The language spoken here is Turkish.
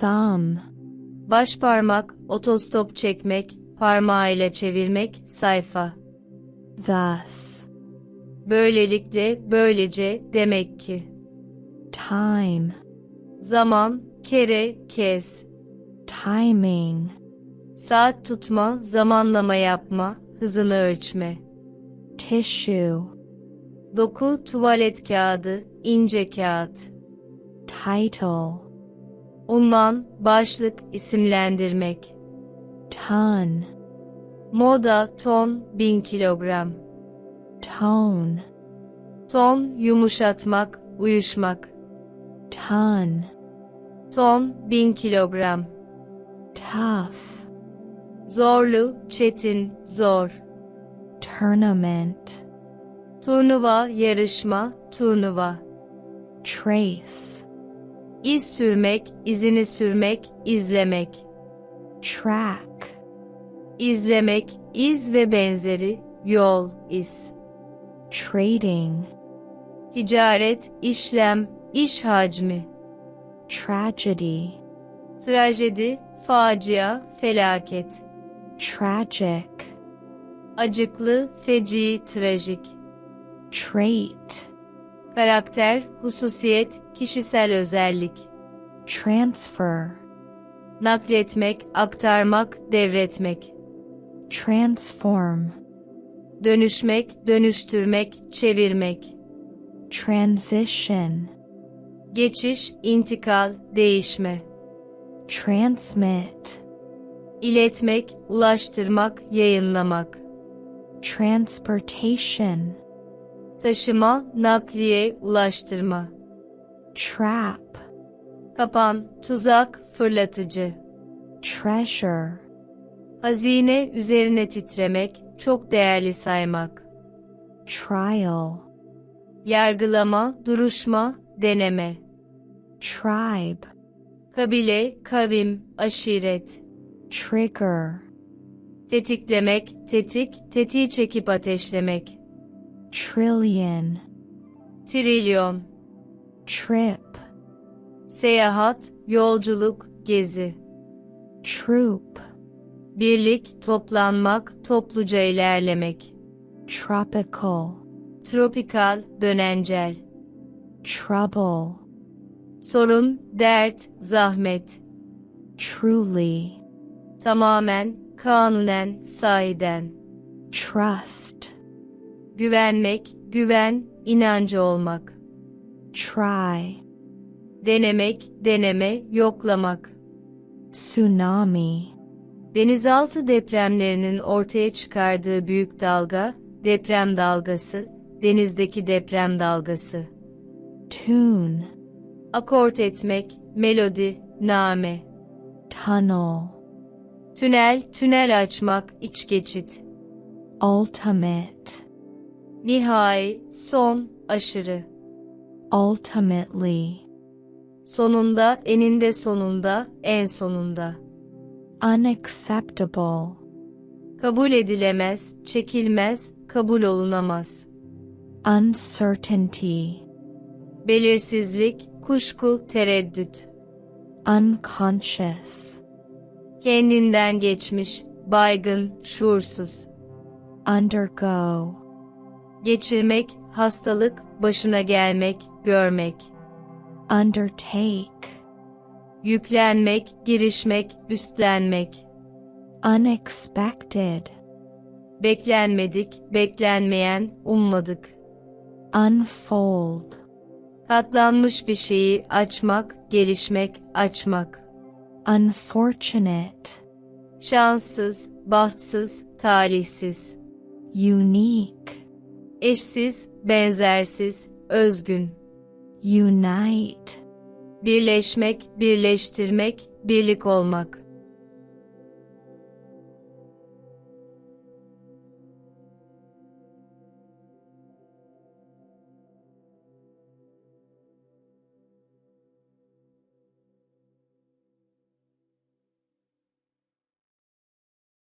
thumb, Baş parmak, otostop çekmek, parmağıyla çevirmek, sayfa. thus, Böylelikle, böylece, demek ki. time, Zaman, kere, kez. timing, Saat tutma, zamanlama yapma, hızını ölçme. tissue, Doku, tuvalet kağıdı, ince kağıt. title, Unvan, başlık, isimlendirmek. ton, Moda, ton, bin kilogram. tone, Ton, yumuşatmak, uyuşmak. ton, Ton, bin kilogram. tough, Zorlu, çetin, zor. tournament, Turnuva, yarışma, turnuva. trace, İz sürmek, izini sürmek, izlemek. track, İzlemek, iz ve benzeri, yol, iz. trading, Ticaret, işlem, iş hacmi. tragedy, Trajedi, facia, felaket. tragic, Acıklı, feci, trajik. trait, Karakter, hususiyet, kişisel özellik. transfer, Nakletmek, aktarmak, devretmek. transform, Dönüşmek, dönüştürmek, çevirmek. transition, Geçiş, intikal, değişme. transmit, İletmek, ulaştırmak, yayınlamak. transportation, Taşıma, nakliye, ulaştırma. trap, Kapan, tuzak, fırlatıcı. treasure, Hazine üzerine titremek, çok değerli saymak. trial, Yargılama, duruşma, deneme. tribe, Kabile, kavim, aşiret. trigger, Tetiklemek, tetik, tetiği çekip ateşlemek. Trillion, Trilyon. trip, Seyahat, yolculuk, gezi. troop, Birlik, toplanmak, topluca ilerlemek. tropical, Tropikal, dönencel. trouble, Sorun, dert, zahmet. truly, Tamamen, kanunen, sahiden. trust, Güvenmek, güven, inancı olmak. try, Denemek, deneme, yoklamak. tsunami, Denizaltı depremlerinin ortaya çıkardığı büyük dalga, deprem dalgası, denizdeki deprem dalgası. tune, Akort etmek, melodi, name. tunnel, Tünel, tünel açmak, iç geçit. ultimate, Nihai, son, aşırı. ultimately, Sonunda, eninde sonunda, en sonunda. unacceptable, Kabul edilemez, çekilmez, kabul olunamaz. uncertainty, Belirsizlik, kuşku, tereddüt. unconscious, Kendinden geçmiş, baygın, şuursuz. undergo, Geçirmek, hastalık, başına gelmek, görmek. undertake, Yüklenmek, girişmek, üstlenmek. unexpected, Beklenmedik, beklenmeyen, ummadık. unfold, Katlanmış bir şeyi açmak, gelişmek, açmak. unfortunate, Şanssız, bahtsız, talihsiz. unique, Eşsiz, benzersiz, özgün. unite, Birleşmek, birleştirmek, birlik olmak.